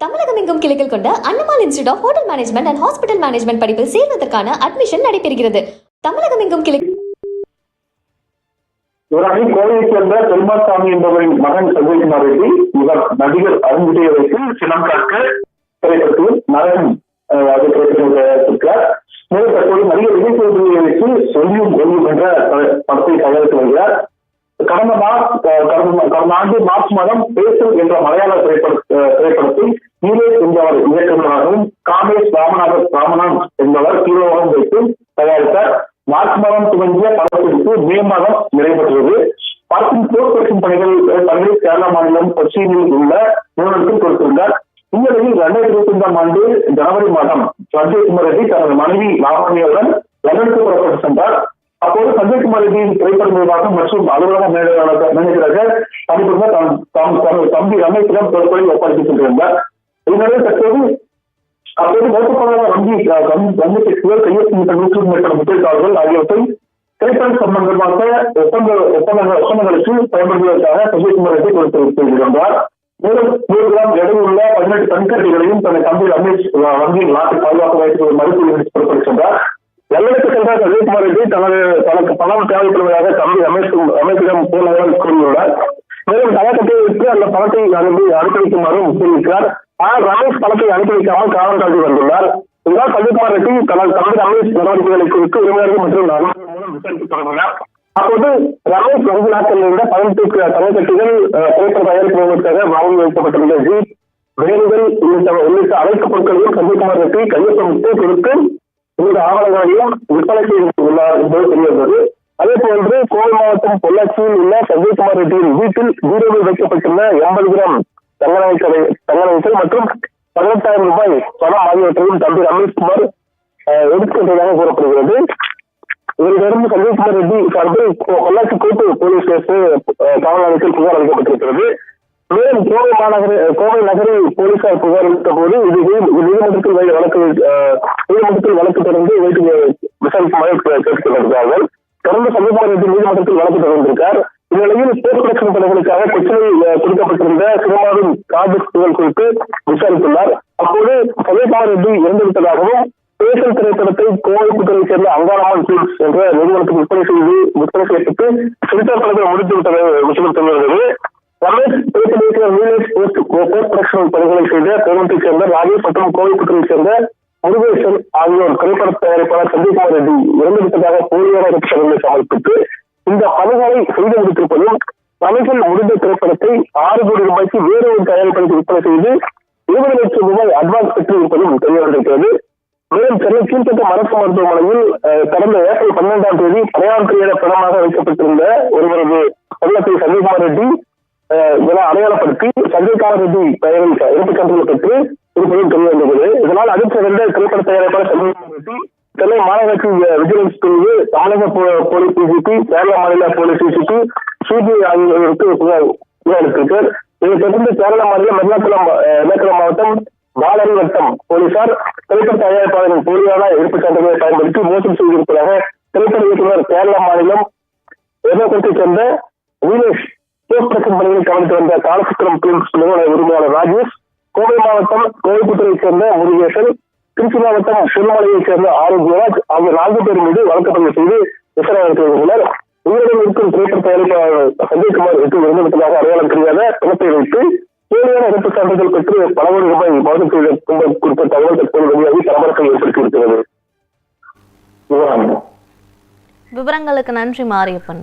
தமிழகம் எங்கும் கிளைகள் கொண்ட Annamalai institute of hotel management and hospital management படிப்பில் சேர்வதற்கான அட்மிஷன் நடைபெறுகிறது. தமிழகம் எங்கும் கிளை இவராணி கோவையைச் சேர்ந்த பெருமாசாமி என்பவரின் மகன் சஞ்சய்குமார் ரெட்டி இவர் நடிகர் அருண்விஜயை வைத்து சினம் காக்க திரைப்படத்தில் நரகன் அது திரைப்படம் மேலும் தற்போது நடிகர் விஜய் சேதுபதியை வைத்து சொல்லியும் ஒளியும் என்ற படத்தை தயாரித்து வருகிறார். கடந்த மார்ச் கடந்த ஆண்டு மார்ச் மாதம் பேசல் என்ற மலையாள திரைப்பட திரைப்படத்தில் நீலேஷ் என்பவர் இயக்குநராகவும் காமேஷ் ராமநாதன் ராமநாத் என்பவர் ஹீரோவாகவும் வைத்து தயாரித்தார் மார்ச் மாதம் துவங்கிய படப்பிடிப்பு மே மாதம் நிறைவேற்றது படத்தின் போர் பணிகள் பணிகள் கேரளா மாநிலம் கொச்சியில் உள்ள நிறுவனத்தில் கொடுத்திருந்தார். இந்நிலையில் இரண்டாயிரத்தி இருபத்தி ஐந்தாம் ஆண்டு ஜனவரி மாதம் சஞ்சய்குமார் ரெட்டி தனது மனைவி லாவண்யாவுடன் லண்டனுக்கு புறப்பட்டு சென்றார். அப்போது சஞ்சய்குமார் ரெட்டியின் திரைப்பட நிர்வாகம் மற்றும் அலுவலக மேலாளர் மேனேஜராக பணிபுரிந்த தம் தம் தனது தம்பி ரமேஷிடம் பொறுப்பை ஒப்படைத்துக் கொண்டிருந்தார். இந்நிலையில் தற்போது அப்போது மோசப்படாத வங்கி வங்கி வங்கி செக்குகள் கையெழுத்திட்ட மேற்பட்ட முத்திரைத்தாள்கள் ஆகியவற்றை திரைப்பட சம்பந்தமாக ஒப்பந்த ஒப்பந்தங்கள் ஒப்பந்தங்களுக்கு பயன்படுத்துவதற்காக சஞ்சய்குமார் ரெட்டி கொடுத்திருந்தார். மேலும் நூறு கிராம் எடையுள்ள பதினெட்டு தனிக்கட்டிகளையும் தனது தம்பி ரமேஷ் அஹ், வங்கியில் நாட்டு பாதுகாப்பு வைத்து மறுப்பு புறப்பட்டு சென்றார் எல்லைக்கு ரெட்டி தனது தனக்கு பணம் தேவைப்படுவதாக தம்பி ரமேஷ் ரமேஷிடம் போனதாக கூறியுள்ளார். மேலும் நகைக்கட்டை விட்டு அந்த பணத்தை அனுப்பி அனுப்பி வைக்குமாறும் கூறியிருக்கிறார் ஆனால் ரமேஷ் பணத்தை அனுப்பி வைக்காமல் காவல் காட்டி வந்துள்ளார். இதனால் சஞ்சய்குமார் ரெட்டி தனது தம்பி ரமேஷ் நடவடிக்கைகளை குறித்து உறவினர்கள் மற்றும் நண்பர்கள் மூலம் விசாரித்து தொடங்கினார் அப்போது ரமேஷ் வங்கி நாட்டில் இருந்த பதினெட்டு தலைக்கட்டிகள் திரைப்பட தயாரிப்பதற்காக வாங்கி வைக்கப்பட்டிருந்த ஜீப் வேன்கள் உள்ளிட்ட உள்ளிட்ட அனைத்து பொருட்களையும் சஞ்சய்குமார் ரெட்டி கையொப்பமிட்டு கொடுத்து இந்த ஆவணங்களையும் விற்பனை என்பது தெரிய வந்தது அதே போன்று கோவை மாவட்டம் பொள்ளாச்சியில் உள்ள சஞ்சய்குமார் ரெட்டியின் வீட்டில் பீரோவில் வைக்கப்பட்டுள்ள எண்பது கிராம் தங்க நகைக்கடை தங்க நகைகள் மற்றும் பதினெட்டாயிரம் ரூபாய் பணம் ஆகியவற்றையும் தம்பி ரமேஷ்குமார் அஹ், கூறப்படுகிறது. இவரிடமிருந்து சஞ்சய்குமார் ரெட்டி சார்பில் பொள்ளாச்சி கோட்டு போலீஸ் கேஸ் காவல் நிலையத்தில் புகார் அளிக்கப்பட்டிருக்கிறது. மேலும் கோவை மாநகர கோவை நகரில் வந்து இது நீதிமன்றத்தில் வழக்கு நீதிமன்றத்தில் வழக்கு தொடர்ந்து வைத்து விசாரிக்குமாறு கே- கேட்டுக்கொண்டிருக்கிறார்கள். தொடர்ந்து சமீபத்தில் நீதிமன்றத்தில் வழக்கு தொடர்ந்திருக்கார். இந்நிலையில் போஸ்ட் ப்ரொடக்ஷன் பணிகளுக்காக கொச்சினை கொடுக்கப்பட்டிருந்த சினிமாவின் கார்டு புகழ் குறித்து விசாரித்துள்ளார். அப்போது சமீப ரெட்டி இறந்துவிட்டதாகவும் பேசல் திரைப்படத்தை கோவை சேர்ந்த அங்காரமான் ஃபிலிம்ஸ் என்ற நிறுவனத்துக்கு விற்பனை செய்து விற்பனை செய்யப்பட்டு சென்சார் படத்தில் முடித்து விட்டது விஷயம் தெரிகிறது ரமேஷ் திரைப்படத்தில் நீலேஷ் போஸ்ட் ப்ரொடக்ஷன் பணிகளை செய்த பேரத்தை சேர்ந்த சேர்ந்த முருகேசன் ஆகியோர் திரைப்பட தயாரிப்பாளர் சந்தீபா ரெட்டி இறந்துவிட்டதாக போலியான குற்றச்சாட்டுகளை சமர்ப்பித்து இந்த பணிகளை செய்து முடித்திருப்பதும் பணிகள் முடிந்த திரைப்படத்தை ஆறு கோடி ரூபாய்க்கு வேறு ஒரு தயாரிப்பதற்கு விற்பனை செய்து இருபது லட்சம் ரூபாய் அட்வான்ஸ் பெற்றிருப்பதும் தெரிய வந்திருக்கிறது மேலும் சென்னை கீழ்த்தட்ட மரசு மருத்துவமனையில் கடந்த ஏப்ரல் பன்னெண்டாம் தேதி பணியாற்றிய படமாக வைக்கப்பட்டிருந்த ஒருவரது பள்ளத்தை சஞ்சய்குமார் ரெட்டி என அடையாளப்படுத்தி சஞ்சய்குமார் ரெட்டி பெயரில் இருப்பு சான்றிதழ் பெற்று இருப்பதும் தெரிய வந்தது இதனால் அடுத்த ரெண்டு திரைப்பட தயாரிப்பாளர் சஞ்சய்குமார் சென்னை மாநகராட்சி விஜிலன்ஸ் பிரிவு தமிழக போலீஸ் டிசிபி கேரள மாநில போலீஸ் டிசிபி சிபிஐ ஆகியோருக்கு புகார் இதை தொடர்ந்து கேரள மாநில எர்ணாகுளம் அஹ், மாவட்டம் பாலரி வட்டம் போலீசார் திரைப்பட தயாரிப்பாளரின் போலியான இருப்பு சான்றிதழை பயன்படுத்தி மோசடி செய்திருப்பதாக திரைப்பட இயக்குநர் கேரள மாநிலம் எர்ணாகுளத்தை சேர்ந்த வீனேஷ் போஸ்ட் ப்ரொடக்ஷன் பணிகளை கவனித்து வந்த காலசுத்திரம் பிலிம்ஸ் நிறுவன உரிமையாளர் ராஜேஷ் கோவை மாவட்டம் கோவைப்புத்தூரைச் சேர்ந்த முருகேசன் திருச்சி மாவட்டம் திருமலையைச் சேர்ந்த ஆரோக்கியராஜ் ஆகிய நான்கு பேர் மீது வழக்கு பதிவு செய்து விசாரணை நடத்தி வருகின்றனர். உங்களிடம் இருக்கும் திரைப்பட தயாரிப்பாளர் சஞ்சய்குமார் வீட்டில் இருந்துவிட்டதாக அடையாளம் தெரியாத பணத்தை வைத்து தேவையான இறப்பு சான்றிதழ் பெற்று பல கோடி ரூபாய் மோசம் செய்த கும்பல் குறித்த தகவல் தற்போது வெளியாகி பரபரப்பை ஏற்படுத்தியிருக்கிறது விவரம். விவரங்களுக்கு நன்றி மாரியப்பன்.